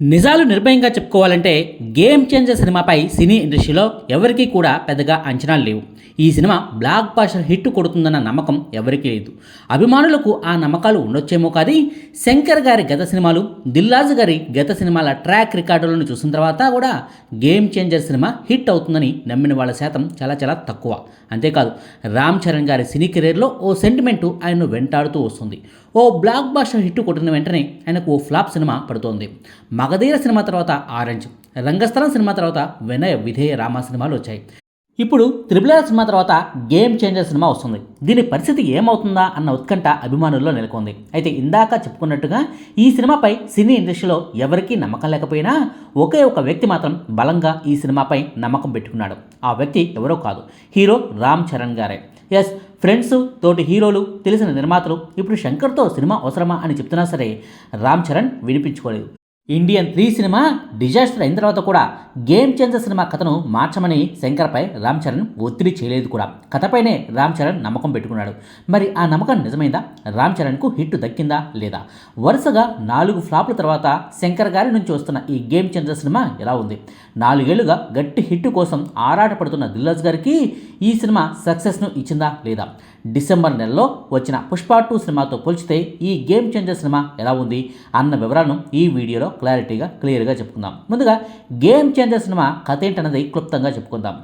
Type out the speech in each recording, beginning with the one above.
నిజాలు నిర్భయంగా చెప్పుకోవాలంటే గేమ్ చేంజర్ సినిమాపై సినీ ఇండస్ట్రీలో ఎవరికీ కూడా పెద్దగా అంచనాలు లేవు. ఈ సినిమా బ్లాక్ బాస్టర్ హిట్ కొడుతుందన్న నమ్మకం ఎవరికీ లేదు. అభిమానులకు ఆ నమ్మకాలు ఉండొచ్చేమో కానీ శంకర్ గారి గత సినిమాలు దిల్లాజు గారి గత సినిమాల ట్రాక్ రికార్డులను చూసిన తర్వాత కూడా గేమ్ చేంజర్ సినిమా హిట్ అవుతుందని నమ్మిన వాళ్ళ శాతం చాలా చాలా తక్కువ. అంతేకాదు రామ్ చరణ్ గారి సినీ కెరీర్లో ఓ సెంటిమెంటు ఆయన్ను వెంటాడుతూ వస్తుంది. ఓ బ్లాక్ బాస్టర్ హిట్ కొట్టిన వెంటనే ఆయనకు ఓ ఫ్లాప్ సినిమా పడుతోంది. మగధీర సినిమా తర్వాత ఆరెంజ్ రంగస్థలం సినిమా తర్వాత వినయ విధేయ రామ సినిమాలు వచ్చాయి. ఇప్పుడు త్రిబుల్ ఆర్ సినిమా తర్వాత గేమ్ చేంజర్ సినిమా వస్తుంది. దీని పరిస్థితి ఏమవుతుందా అన్న ఉత్కంఠ అభిమానుల్లో నెలకొంది. అయితే ఇందాక చెప్పుకున్నట్టుగా ఈ సినిమాపై సినీ ఇండస్ట్రీలో ఎవరికీ నమ్మకం లేకపోయినా ఒకే ఒక వ్యక్తి మాత్రం బలంగా ఈ సినిమాపై నమ్మకం పెట్టుకున్నాడు. ఆ వ్యక్తి ఎవరో కాదు హీరో రామ్ చరణ్ గారే. ఎస్ ఫ్రెండ్స్ తోటి హీరోలు తెలిసిన నిర్మాతలు ఇప్పుడు శంకర్తో సినిమా అవసరమా అని చెప్తున్నా సరే రామ్ చరణ్ వినిపించుకోలేదు. ఇండియన్ త్రీ సినిమా డిజాస్టర్ అయిన తర్వాత కూడా గేమ్ చేంజర్ సినిమా కథను మార్చమని శంకర్పై రామ్ చరణ్ ఒత్తిడి చేయలేదు కూడా. కథపైనే రామ్ చరణ్ నమ్మకం పెట్టుకున్నాడు. మరి ఆ నమ్మకం నిజమైందా? రామ్ చరణ్కు హిట్ దక్కిందా లేదా? వరుసగా నాలుగు ఫ్లాప్ల తర్వాత శంకర్ గారి నుంచి వస్తున్న ఈ గేమ్ చేంజర్ సినిమా ఎలా ఉంది? నాలుగేళ్ళుగా గట్టి హిట్ కోసం ఆరాటపడుతున్న దిల్లాజ్ గారికి ఈ సినిమా సక్సెస్ను ఇచ్చిందా లేదా? డిసెంబర్ నెలలో వచ్చిన పుష్ప టూ సినిమాతో పోల్చితే ఈ గేమ్ చేంజర్ సినిమా ఎలా ఉంది అన్న వివరాలను ఈ వీడియోలో క్లారిటీగా క్లియర్గా చెప్పుకుందాం. ముందుగా గేమ్ చేంజర్ సినిమా కథ ఏంటన్నది క్లుప్తంగా చెప్పుకుందాం.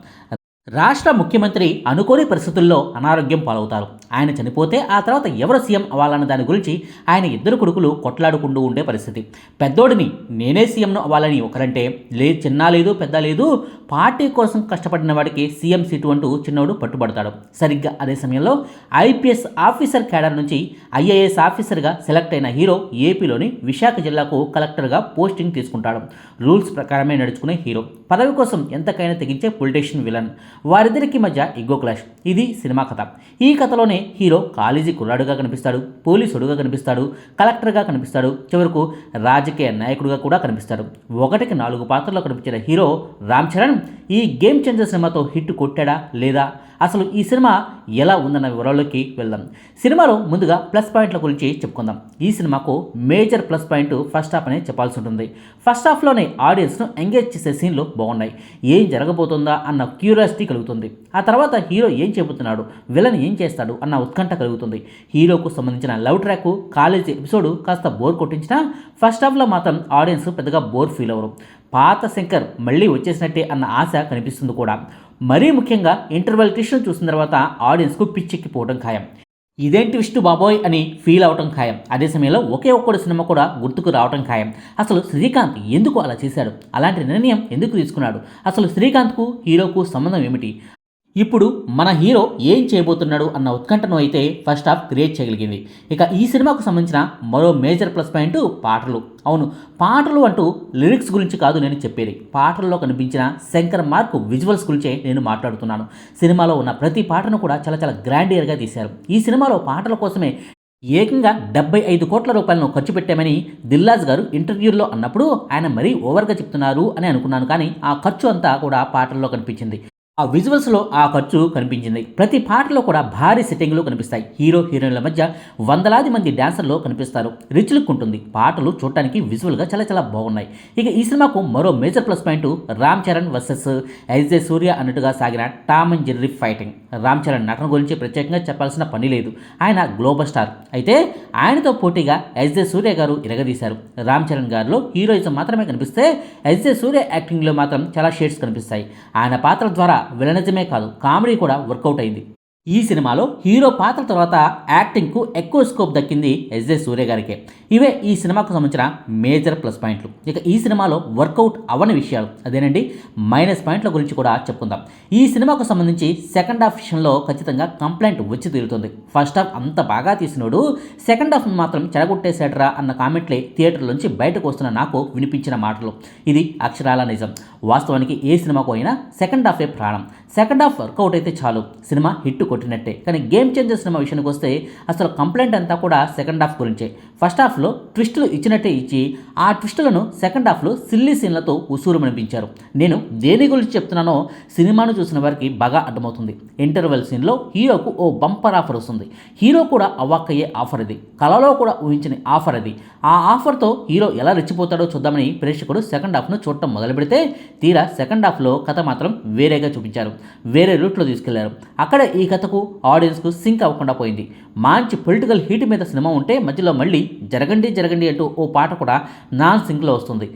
రాష్ట్ర ముఖ్యమంత్రి అనుకోని పరిస్థితుల్లో అనారోగ్యం పాలవుతారు. ఆయన చనిపోతే ఆ తర్వాత ఎవరు సీఎం అవ్వాలన్న దాని గురించి ఆయన ఇద్దరు కొడుకులు కొట్లాడుకుంటూ ఉండే పరిస్థితి. పెద్దోడిని నేనే సీఎంను అవ్వాలని ఒకరంటే లేదు చిన్న లేదు పెద్ద లేదు పార్టీ కోసం కష్టపడిన వాడికి సీఎం సీటు అంటూ చిన్నోడు పట్టుబడతాడు. సరిగ్గా అదే సమయంలో ఐపీఎస్ ఆఫీసర్ క్యాడర్ నుంచి ఐఏఎస్ ఆఫీసర్గా సెలెక్ట్ అయిన హీరో ఏపీలోని విశాఖ జిల్లాకు కలెక్టర్గా పోస్టింగ్ తీసుకుంటాడు. రూల్స్ ప్రకారమే నడుచుకునే హీరో. పదవి కోసం ఎంతకైనా తెగించే పొలిటీషియన్ విలన్. వారిద్దరికి మధ్య ఇగో క్లాష్. ఇది సినిమా కథ. ఈ కథలోనే హీరో కాలేజీ కుర్రాడుగా కనిపిస్తాడు పోలీసుడుగా కనిపిస్తాడు కలెక్టర్గా కనిపిస్తాడు చివరకు రాజకీయ నాయకుడుగా కూడా కనిపిస్తాడు. ఒకటికి నాలుగు పాత్రల్లో కనిపించిన హీరో రామ్ చరణ్ ఈ గేమ్ చేంజర్ సినిమాతో హిట్ కొట్టాడా లేదా? అసలు ఈ సినిమా ఎలా ఉందన్న వివరాల్లోకి వెళ్దాం. సినిమాలో ముందుగా ప్లస్ పాయింట్ల గురించి చెప్పుకుందాం. ఈ సినిమాకు major plus point first half అనే చెప్పాల్సి ఉంటుంది. ఫస్ట్ హాఫ్లోనే ఆడియన్స్ను ఎంగేజ్ చేసే సీన్లు బాగున్నాయి. ఏం జరగబోతుందా అన్న క్యూరియాసిటీ కలుగుతుంది. ఆ తర్వాత హీరో ఏం చెబుతున్నాడు? విలన్ ఏం చేస్తాడు? అన్న ఉత్కంఠ కలుగుతుంది. హీరోకు సంబంధించిన లవ్ ట్రాక్ కాలేజ్ ఎపిసోడ్ కాస్త బోర్ కొట్టించినా ఫస్ట్ హాఫ్లో మాత్రం ఆడియన్స్ పెద్దగా బోర్ ఫీల్ అవ్వరు. పాత శంకర్ మళ్ళీ వచ్చేసినట్టే అన్న ఆశ కనిపిస్తుంది కూడా. మరీ ముఖ్యంగా ఇంటర్వెల్ ట్విస్ట్ చూసిన తర్వాత ఆడియన్స్కు పిచ్చెక్కిపోవడం ఖాయం. ఇదేంటి విష్ణు బాబోయ్ అని ఫీల్ అవటం ఖాయం? అదే సమయంలో ఒకే ఒక్కడు సినిమా కూడా గుర్తుకు రావటం ఖాయం. అసలు శ్రీకాంత్ ఎందుకు అలా చేశాడు? అలాంటి నిర్ణయం ఎందుకు తీసుకున్నాడు? అసలు శ్రీకాంత్కు హీరోకు సంబంధం ఏమిటి? ఇప్పుడు మన హీరో ఏం చేయబోతున్నాడు అన్న ఉత్కంఠను అయితే ఫస్ట్ హాఫ్ క్రియేట్ చేయగలిగింది. ఇక ఈ సినిమాకు సంబంధించిన మరో మేజర్ ప్లస్ పాయింట్ పాటలు. అవును పాటలు అంటూ లిరిక్స్ గురించి కాదు నేను చెప్పేది. పాటల్లో కనిపించిన శంకర్ మార్క్ విజువల్స్ గురించే నేను మాట్లాడుతున్నాను. సినిమాలో ఉన్న ప్రతి పాటను కూడా చాలా చాలా గ్రాండియర్గా తీశారు. ఈ సినిమాలో పాటల కోసమే ఏకంగా డెబ్బై ఐదు కోట్ల రూపాయలను ఖర్చు పెట్టామని దిల్లాజ్ గారు ఇంటర్వ్యూల్లో అన్నప్పుడు ఆయన మరీ ఓవర్గా చెప్తున్నారు అని అనుకున్నాను. కానీ ఆ ఖర్చు అంతా కూడా పాటల్లో కనిపించింది. ఆ విజువల్స్లో ఆ ఖర్చు కనిపించింది. ప్రతి పాటలో కూడా భారీ సెట్టింగ్లు కనిపిస్తాయి. హీరో హీరోయిన్ల మధ్య వందలాది మంది డాన్సర్లు కనిపిస్తారు. రిచ్ లుక్ ఉంటుంది. పాటలు చూడటానికి విజువల్గా చాలా చాలా బాగున్నాయి. ఇక ఈ సినిమాకు మరో major plus point Ram Charan versus SJ Suryah అన్నట్టుగా సాగిన Tom and Jerry fighting Ram Charan నటన గురించి ప్రత్యేకంగా చెప్పాల్సిన పని లేదు. ఆయన గ్లోబల్ స్టార్ అయితే ఆయనతో పోటీగా ఎస్జే సూర్య గారు ఇరగదీశారు. రామ్ చరణ్ గారిలో హీరోయిజం మాత్రమే కనిపిస్తే ఎస్జే సూర్య యాక్టింగ్లో మాత్రం చాలా షేడ్స్ కనిపిస్తాయి. ఆయన పాత్ర ద్వారా విలనిజమే కాదు. కామెడీ కూడా వర్కౌట్ అయింది. ఈ సినిమాలో హీరో పాత్ర తర్వాత యాక్టింగ్కు ఎక్కువ స్కోప్ దక్కింది ఎస్జే సూర్య గారికి. ఇవే ఈ సినిమాకు సంబంధించిన మేజర్ ప్లస్ పాయింట్లు. ఇక ఈ సినిమాలో వర్కౌట్ అవని విషయాలు. అదేనండి మైనస్ పాయింట్ల గురించి కూడా చెప్పుకుందాం. ఈ సినిమాకు సంబంధించి సెకండ్ హాఫ్ విషయంలో ఖచ్చితంగా కంప్లైంట్ వచ్చి తీరుతుంది. ఫస్ట్ హాఫ్ అంత బాగా తీసినోడు సెకండ్ హాఫ్ మాత్రం చెడగొట్టేశాడరా అన్న కామెంట్లే థియేటర్ నుంచి బయటకు వస్తున్న నాకు వినిపించిన మాటలు. ఇది అక్షరాల నిజం. వాస్తవానికి ఏ సినిమాకు అయినా సెకండ్ హాఫే ప్రాణం. సెకండ్ హాఫ్ వర్కౌట్ అయితే చాలు. సినిమా హిట్ కొట్టినట్టే. కానీ గేమ్ చేంజర్ సినిమా విషయానికి వస్తే అసలు కంప్లైంట్ అంతా కూడా సెకండ్ హాఫ్ గురించే. ఫస్ట్ హాఫ్లో ట్విస్టులు ఇచ్చినట్టే ఇచ్చి ఆ ట్విస్టులను సెకండ్ హాఫ్లో సిల్లీ సీన్లతో ఉసూరు అనిపించారు నేను దేని గురించి చెప్తున్నానో సినిమాను చూసిన వారికి బాగా అర్థమవుతుంది. ఇంటర్వెల్ సీన్లో హీరోకు ఓ బంపర్ ఆఫర్ వస్తుంది. హీరో కూడా అవాక్కయ్యే ఆఫర్ ఇది. కళలో కూడా ఊహించని ఆఫర్ అది. ఆ ఆఫర్తో హీరో ఎలా రెచ్చిపోతాడో చూద్దామని ప్రేక్షకుడు సెకండ్ హాఫ్ను చూడటం మొదలు పెడితే తీరా సెకండ్ హాఫ్లో కథ మాత్రం వేరేగా చూపించారు. వేరే రూట్లో తీసుకెళ్ళారు. అక్కడ ఈ కథ కథకు ఆడియన్స్కు సింక్ అవ్వకుండా పోయింది. మంచి పొలిటికల్ హీట్ మీద సినిమా ఉంటే మధ్యలో మళ్ళీ జరగండి జరగండి అంటూ ఓ పాట కూడా నాన్ సింక్లో వస్తుంది.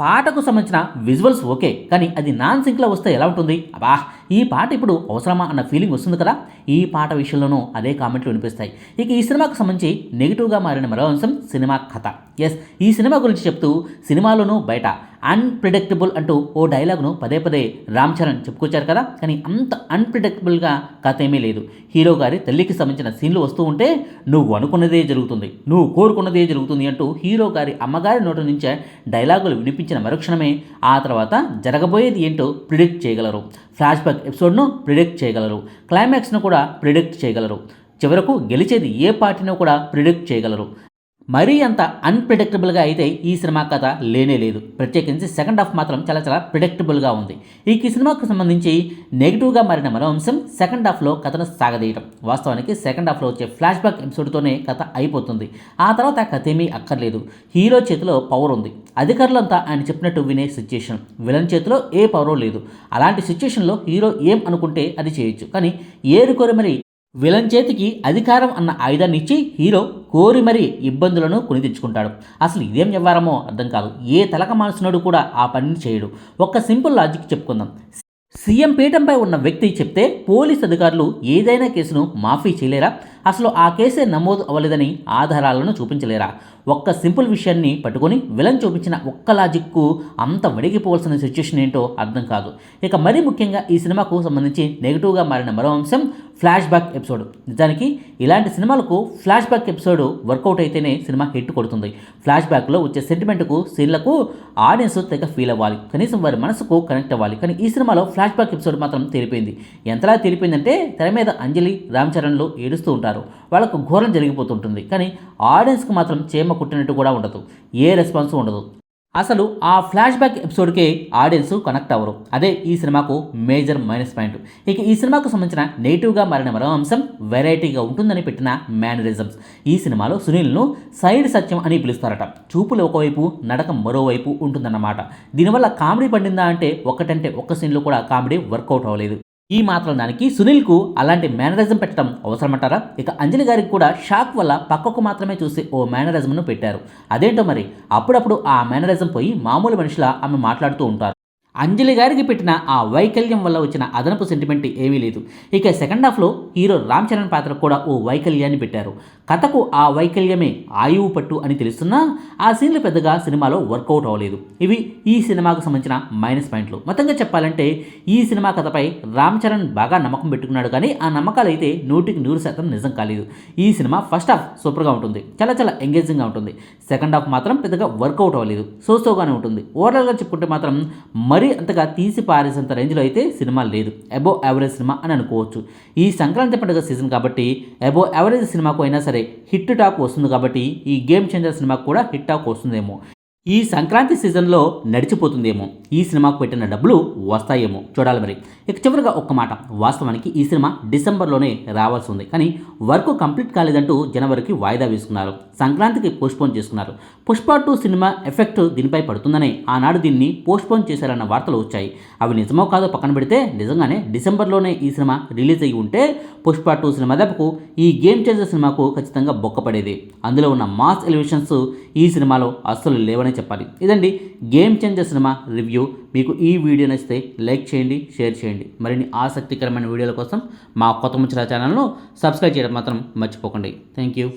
పాటకు సంబంధించిన విజువల్స్ ఓకే కానీ అది నాన్ సింక్లో వస్తే ఎలా ఉంటుంది? అబ్బా ఈ పాట ఇప్పుడు అవసరమా అన్న ఫీలింగ్ వస్తుంది కదా? ఈ పాట విషయంలోనూ అదే కామెంట్లు వినిపిస్తాయి. ఇక ఈ సినిమాకు సంబంధించి నెగిటివ్గా మారిన మరో అంశం సినిమా కథ. ఎస్ ఈ సినిమా గురించి చెప్తూ సినిమాలోనూ బయట అన్ప్రిడిక్టబుల్ అంటూ ఓ డైలాగ్ను పదే పదే రామ్ చరణ్ చెప్పుకొచ్చారు కదా? కానీ అంత అన్ప్రిడిక్టబుల్గా కథ ఏమీ లేదు. హీరో గారి తల్లికి సంబంధించిన సీన్లు వస్తూ ఉంటే నువ్వు అనుకున్నదే జరుగుతుంది. నువ్వు కోరుకున్నదే జరుగుతుంది అంటూ హీరో గారి అమ్మగారి నోటి నుంచే డైలాగులు వినిపించిన మరుక్షణమే ఆ తర్వాత జరగబోయేది ఏంటో ప్రిడిక్ట్ చేయగలరు. ఫ్లాష్ బ్యాక్ ఎపిసోడ్ను ప్రిడిక్ట్ చేయగలరు. క్లైమాక్స్ను కూడా ప్రిడిక్ట్ చేయగలరు. చివరకు గెలిచేది ఏ పార్టీనో కూడా ప్రిడిక్ట్ చేయగలరు. మరీ అంత అన్ప్రిడిక్టబుల్గా అయితే ఈ సినిమా కథ లేనే లేదు. ప్రత్యేకించి సెకండ్ హాఫ్ మాత్రం చాలా చాలా ప్రిడిక్టబుల్గా ఉంది. ఈ సినిమాకు సంబంధించి నెగిటివ్గా మారిన మరో అంశం సెకండ్ హాఫ్లో కథను సాగదీయడం వాస్తవానికి సెకండ్ హాఫ్లో వచ్చే ఫ్లాష్ బ్యాక్ ఎపిసోడ్తోనే కథ అయిపోతుంది. ఆ తర్వాత కథ ఏమీ అక్కర్లేదు. హీరో చేతిలో పవర్ ఉంది. అధికారులంతా ఆయన చెప్పినట్టు వినే సిచ్యుయేషన్ విలన్ చేతిలో ఏ పవరో లేదు. అలాంటి సిచ్యుయేషన్లో హీరో ఏం అనుకుంటే అది చేయొచ్చు. కానీ ఏరుకోరి మరి విలన్ చేతికి అధికారం అన్న ఆయుధాన్ని ఇచ్చి హీరో కోరి మరీ ఇబ్బందులను కొని తెచ్చుకుంటాడు అసలు ఇదేం వ్యవహారమో అర్థం కాదు. ఏ తలక మాల్సినోడు కూడా ఆ పనిని చేయడు. ఒక్క సింపుల్ లాజిక్ చెప్పుకుందాం. సీఎం పీఠంపై ఉన్న వ్యక్తి చెప్తే పోలీస్ అధికారులు ఏదైనా కేసును మాఫీ చేయలేరా? అసలు ఆ కేసే నమోదు అవ్వలేదని ఆధారాలను చూపించలేరా? ఒక్క సింపుల్ విషయాన్ని పట్టుకొని విలన్ చూపించిన ఒక్క లాజిక్కు అంత వడిగిపోవాల్సిన సిచ్యుయేషన్ ఏంటో అర్థం కాదు. ఇక మరీ ముఖ్యంగా ఈ సినిమాకు సంబంధించి నెగిటివ్గా మారిన మరో అంశం ఫ్లాష్ బ్యాక్ ఎపిసోడ్ నిజానికి ఇలాంటి సినిమాలకు ఫ్లాష్ బ్యాక్ ఎపిసోడ్ వర్కౌట్ అయితేనే సినిమా హిట్ కొడుతుంది. ఫ్లాష్ బ్యాక్లో వచ్చే సెంటిమెంట్కు సీన్లకు ఆడియన్స్ తెగ ఫీల్ అవ్వాలి. కనీసం వారి మనసుకు కనెక్ట్ అవ్వాలి. కానీ ఈ సినిమాలో ఫ్లాష్ బ్యాక్ ఎపిసోడ్ మాత్రం తెలిపింది ఎంతలా తెలిపిందంటే తెర మీద అంజలి రామ్ చరణ్లు ఏడుస్తూ ఉంటారు. వాళ్ళకు ఘోరం జరిగిపోతుంటుంది. కానీ ఆడియన్స్కి మాత్రం చేమ కుట్టినట్టు కూడా ఉండదు. ఏ రెస్పాన్స్ ఉండదు. అసలు ఆ ఫ్లాష్ బ్యాక్ ఎపిసోడ్కే ఆడియన్స్ కనెక్ట్ అవ్వరు. అదే ఈ సినిమాకు మేజర్ మైనస్ పాయింట్. ఇక ఈ సినిమాకు సంబంధించిన నెగిటివ్గా మారిన మరో అంశం వెరైటీగా ఉంటుందని పెట్టిన మేనరిజమ్స్ ఈ సినిమాలో సునీల్ను సైడ్ సత్యం అని పిలుస్తారట. చూపులు ఒకవైపు నడక మరోవైపు ఉంటుందన్నమాట. దీనివల్ల కామెడీ పండిందా అంటే ఒక్కటంటే ఒక్క సీన్లో కూడా కామెడీ వర్కౌట్ అవ్వలేదు. ఈ మాత్రం దానికి సునీల్కు అలాంటి మేనరిజం పెట్టడం అవసరమంటారా? ఇక అంజలి గారికి కూడా షాక్ వల్ల పక్కకు మాత్రమే చూసి ఓ మేనరిజంను పెట్టారు. అదేంటో మరి? అప్పుడప్పుడు ఆ మేనరిజం పోయి మామూలు మనిషిలా ఆమె మాట్లాడుతూ ఉంటారు. అంజలి గారికి పెట్టిన ఆ వైకల్యం వల్ల వచ్చిన అదనపు సెంటిమెంట్ ఏమీ లేదు. ఇక సెకండ్ హాఫ్లో హీరో రామ్ చరణ్ పాత్రకు కూడా ఓ వైకల్యాన్ని పెట్టారు. కథకు ఆ వైకల్యమే ఆయువు పట్టు అని తెలుస్తున్నా ఆ సీన్లు పెద్దగా సినిమాలో వర్కౌట్ అవ్వలేదు. ఇవి ఈ సినిమాకు సంబంధించిన మైనస్ పాయింట్లు మొత్తంగా చెప్పాలంటే ఈ సినిమా కథపై రామ్ చరణ్ బాగా నమ్మకం పెట్టుకున్నాడు కానీ ఆ నమ్మకాలు అయితే నూటికి నూరు శాతం నిజం కాలేదు. ఈ సినిమా ఫస్ట్ హాఫ్ సూపర్గా ఉంటుంది. చాలా చాలా ఎంగేజింగ్గా ఉంటుంది. సెకండ్ హాఫ్ మాత్రం పెద్దగా వర్కౌట్ అవ్వలేదు. సోసోగానే ఉంటుంది. ఓవరాల్గా చెప్పుకుంటే మాత్రం మరీ అంతగా తీసి పారేసేంత రేంజ్లో అయితే సినిమా లేదు. అబో యావరేజ్ సినిమా అని అనుకోవచ్చు. ఈ సంక్రాంతి పండుగ సీజన్ కాబట్టి అబో యావరేజ్ సినిమాకు అయినా సరే హిట్ టాక్ వస్తుంది కాబట్టి ఈ గేమ్ చేంజర్ సినిమాకు కూడా హిట్ టాక్ వస్తుందేమో. ఈ సంక్రాంతి సీజన్లో నడిచిపోతుందేమో. ఈ సినిమాకు పెట్టిన డబ్బులు వస్తాయేమో. చూడాలి మరి. ఇక చివరిగా ఒక్క మాట. వాస్తవానికి ఈ సినిమా డిసెంబర్లోనే రావాల్సి ఉంది. కానీ వర్క్ కంప్లీట్ కాలేదంటూ జనవరికి వాయిదా వేసుకున్నారు. సంక్రాంతికి పోస్ట్పోన్ చేసుకున్నారు. పుష్ప టూ సినిమా ఎఫెక్ట్ దీనిపై పడుతుందనే ఆనాడు దీన్ని పోస్ట్పోన్ చేశారన్న వార్తలు వచ్చాయి. అవి నిజమో కాదో పక్కన పెడితే నిజంగానే డిసెంబర్లోనే ఈ సినిమా రిలీజ్ అయ్యి ఉంటే పుష్ప టూ సినిమా దెబ్బకు ఈ గేమ్ చేంజర్ సినిమాకు ఖచ్చితంగా బొక్కపడేది. అందులో ఉన్న మాస్ ఎలివేషన్స్ ఈ సినిమాలో అస్సలు లేవని చెప్పాలి. ఇదండి గేమ్ చేంజర్ సినిమా రివ్యూ మీకు ఈ వీడియో నచ్చితే లైక్ చేయండి షేర్ చేయండి. మరిన్ని ఆసక్తికరమైన వీడియోల కోసం మా కొత్త ముచ్చిన ఛానల్ను సబ్స్క్రైబ్ చేయడం మాత్రం మర్చిపోకండి. Thank you